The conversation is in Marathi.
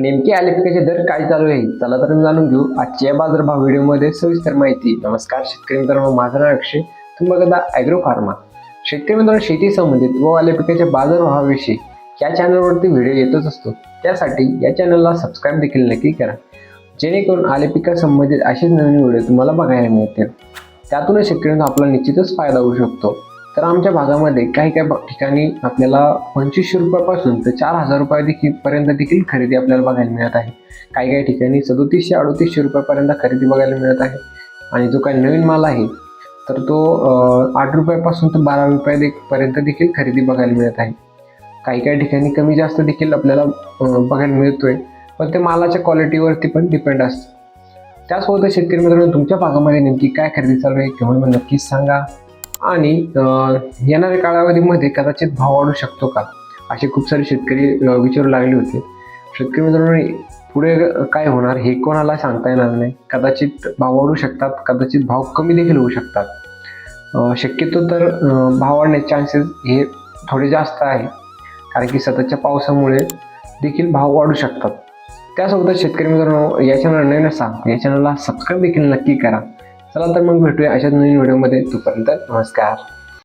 नेमके आलेपिकाचे दर काय चालू आहे चला तर जाणून घेऊ आजच्या बाजारभाव व्हिडिओमध्ये सविस्तर माहिती. नमस्कार शेतकरी मित्रांनो माझं नाव अक्षय तुम्ही बघता ॲग्रो फार्मा शेतकरी मित्रांनो शेती संबंधित व आलेपिकाच्या बाजारभावाविषयी या चॅनलवरती व्हिडिओ येतच असतो. त्यासाठी या चॅनलला सबस्क्राईब देखील नक्की करा. जेणेकरून आलेपिका संबंधित असेच नवीन व्हिडिओ तुम्हाला बघायला मिळतील. त्यातूनच शेतकऱ्यांना आपला निश्चितच फायदा होऊ शकतो. तर आमच्या भागामध्ये काही काही ब- ठिकाणी आपल्याला पंचवीसशे रुपयापासून तर चार हजार रुपये देखील पर्यंत देखील खरेदी आपल्याला बघायला मिळत आहे. काही काही ठिकाणी सदोतीसशे अडोतीसशे रुपयापर्यंत खरेदी बघायला मिळत आहे. आणि जो काही नवीन माल आहे तर तो आठ रुपयापासून तर बारा रुपया दे- पर्यंत देखील खरेदी बघायला मिळत आहे. काही काही ठिकाणी कमी जास्त देखील आपल्याला बघायला मिळतोय. पण ते मालाच्या क्वालिटीवरती पण डिपेंड असतं. त्यासोबत शेतकरी मित्रांनो तुमच्या भागामध्ये नेमकी काय खरेदी चालू आहे किंवा नक्कीच सांगा. आणि येणाऱ्या कालावधीमध्ये कदाचित भाव वाढू शकतो का? असे खूप सारे शेतकरी विचारू लागले होते. शेतकरी मित्रांनो पुढे काय होणार हे कोणाला सांगता येणार नाही. कदाचित भाव वाढू शकतात कदाचित भाव कमी देखील होऊ शकतात. शक्यतो तर भाव वाढण्याचे चान्सेस हे थोडे जास्त आहे. कारण की सततच्या पावसामुळे देखील भाव वाढू शकतात. त्यासोबतच शेतकरी मित्रांनो या चॅनल नवीन असा या चॅनलला सबस्क्राईब देखील नक्की करा. चला तर मग भेटूया अशाच नवीन व्हिडिओमध्ये. तोपर्यंत नमस्कार.